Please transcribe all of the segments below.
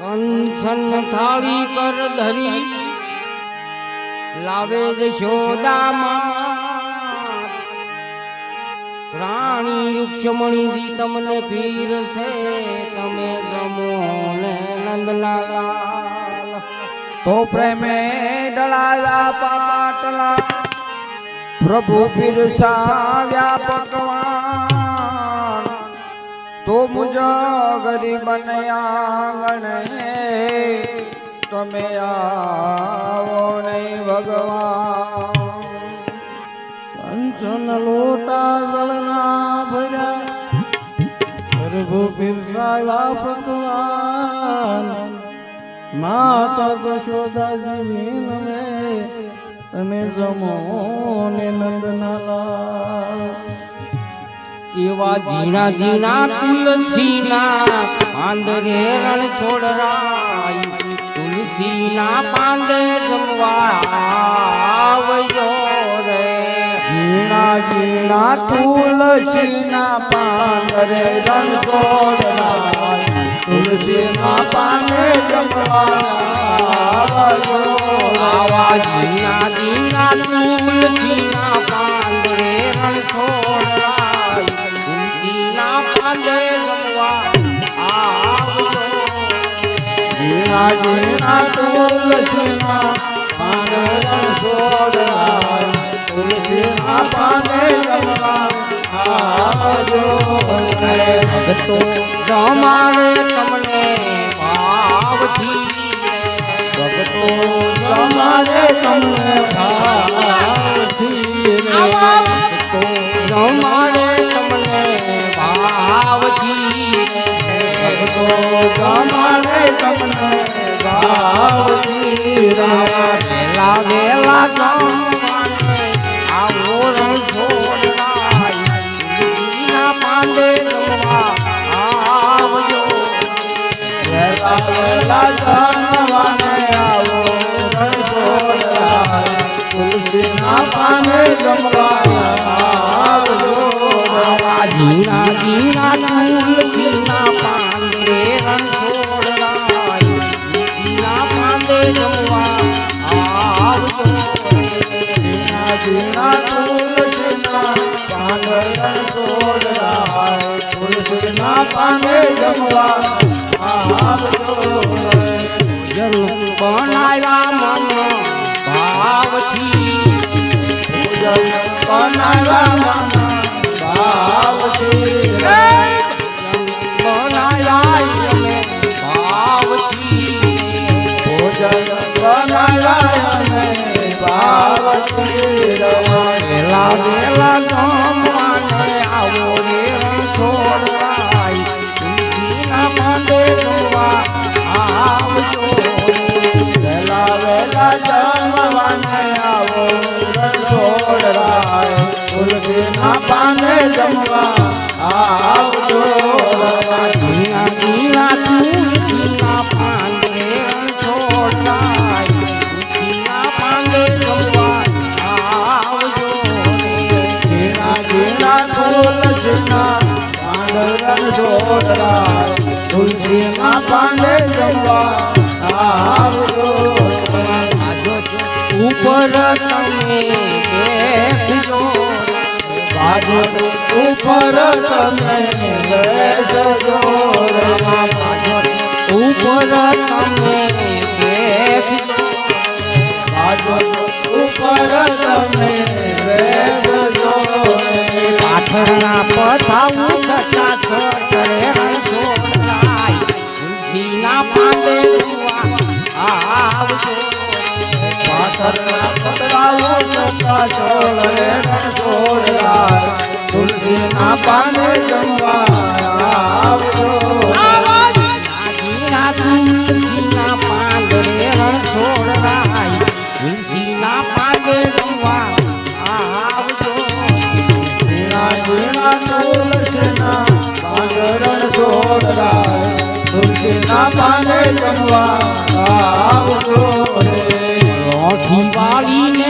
કંસન થાળી કર ધરી, લાવે જશોદામાં રાણી રૂક્ષમણીજી તમને પીરસે તમે ગમો ને નંદલાલ તો પ્રેમે દળાલા પાટલા પ્રભુ પીરસાવ્યા પકવાન તો મુજ ગરીબ આંગણે તમે આવો નહીં ભગવાન. કંચન લોટા જળના ભર્યા. પ્રભુ પીરસાયા પકવાન માતા જશોદાજી વિનમે તમે જમો ને નંદનાલાલ. એવા ઝીણા ઝીણા તુલસીના પાંદરે રણ છોડરાય. તુલસીના પાંદે જમવા આવ્યો રે. ઝીણા ઝીણા તુલસીના પાંદરે રણ રણછોડરાય તુલસીના પાને જમવાજો આવા ઝીણા ઝીણા તુલસીના આવજો ભગતો તમારે તમને ભાવથી ભગતો તમારે તમને ભાવથી ભગતો તમારે તમને ભાવથી ભગતો તમારે તમને ભાવથી વેલા વેલા પાને જમવા પાંદે પાંદે આવજો આવજો જલ બનાવ્યા પૂજન ઉપર તમે બેસજો બાજુ ઉપર ઉપર ઉપર તમે જમવા છોડ રે રણ જમવા આવજો આવજો ઝીણા ઝીણા તુલસીના પાન છોડરાય. તુલસીના પાને જમવા આવજો રે રોઠી વાળીને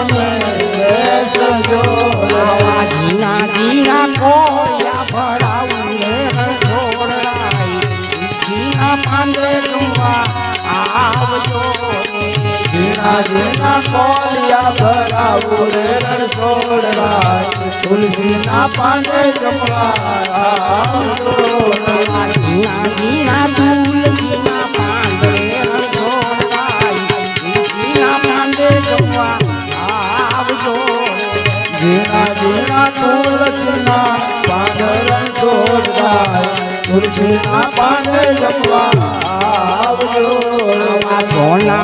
ઝીણા કોલિયા ભરાવું રે રણછોડરાય તુલસીના પાને જમવા આવજો રે. ઝીણા ઝીણા તુલસીના પાંદે જમવા આવજો સોના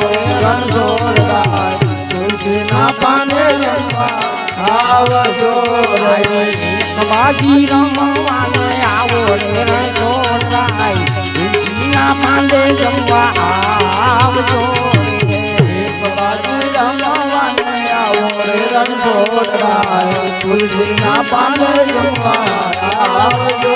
તુલસીના પાને જમવા આવજો બાજી રમવાને આવો રે. છોડરાય જમવા આવજો તુલસીના પાને જમવા આવજો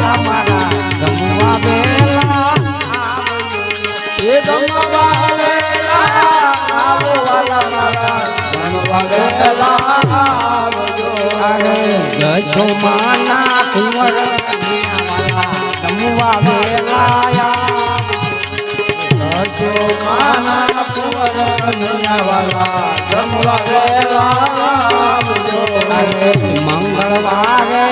વેલાયા માના કુંવર કન્યાવાલા જમવા વેલા મંગળવારે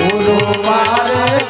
ગુરુવારે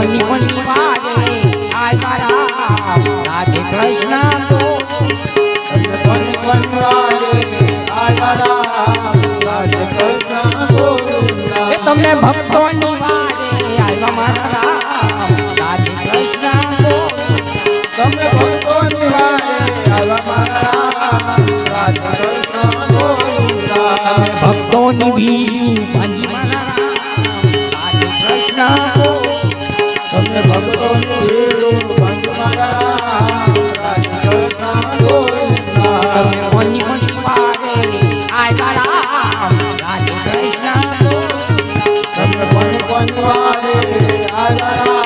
મોની મોની વાજે આય મારા રાધે કૃષ્ણ તો મોની મોની વાજે આય મારા રાધે કૃષ્ણ તો એ તમને ભક્તોની વાજે આય મારા રાધે કૃષ્ણ તો તમને ભક્તોની વાજે આય મારા રાધે કૃષ્ણ તો ભક્તોની ભી રાધા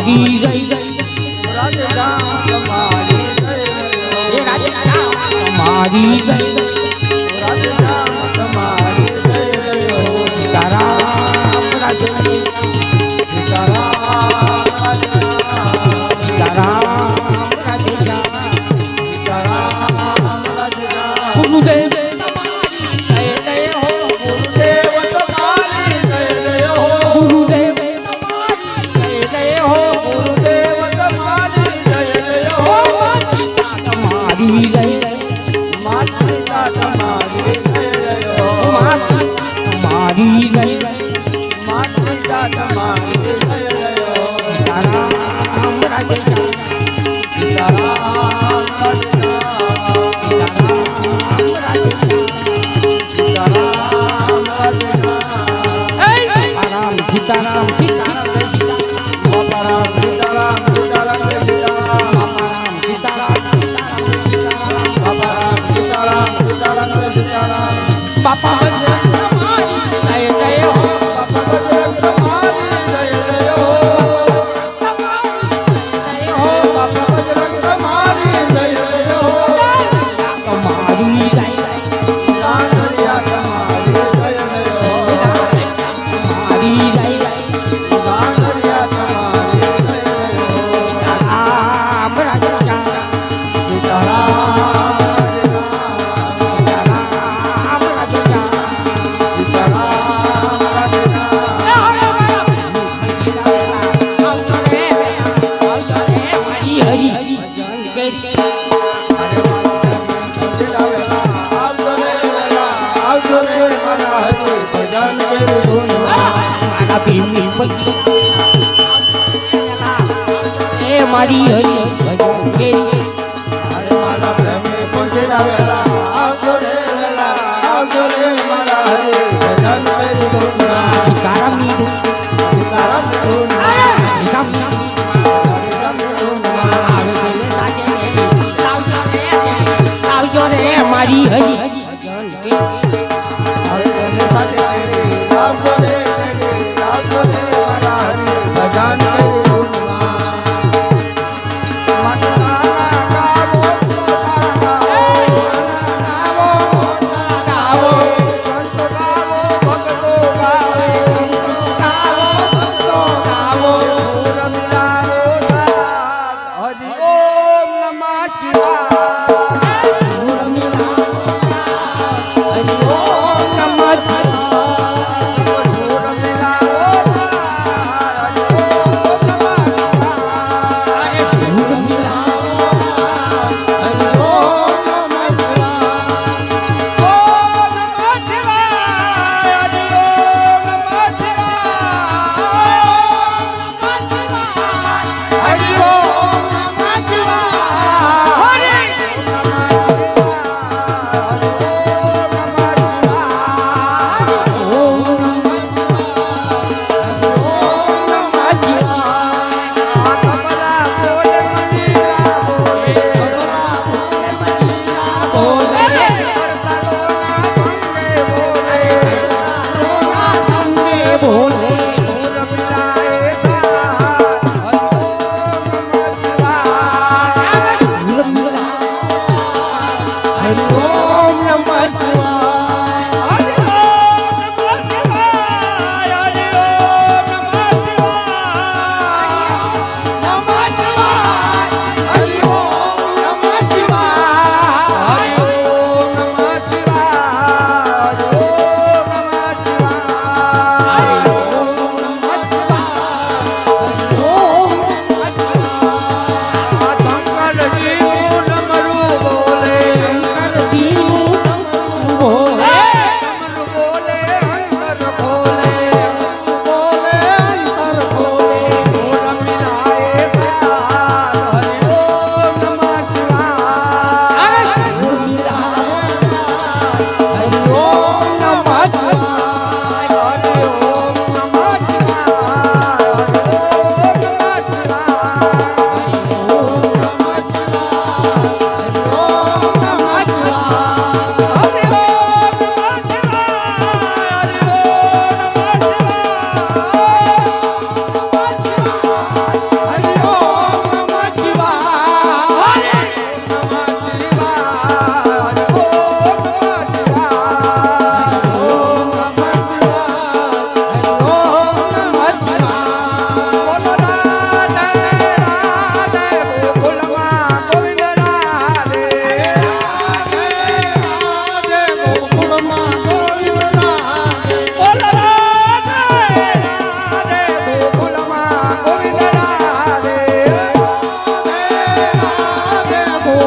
મારી ગઈ મારી ગઈ તારા કાકા ભીમની પગી એ મારી હરી ભજો કેરી. મારા હરી મારી હરી.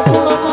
oh you.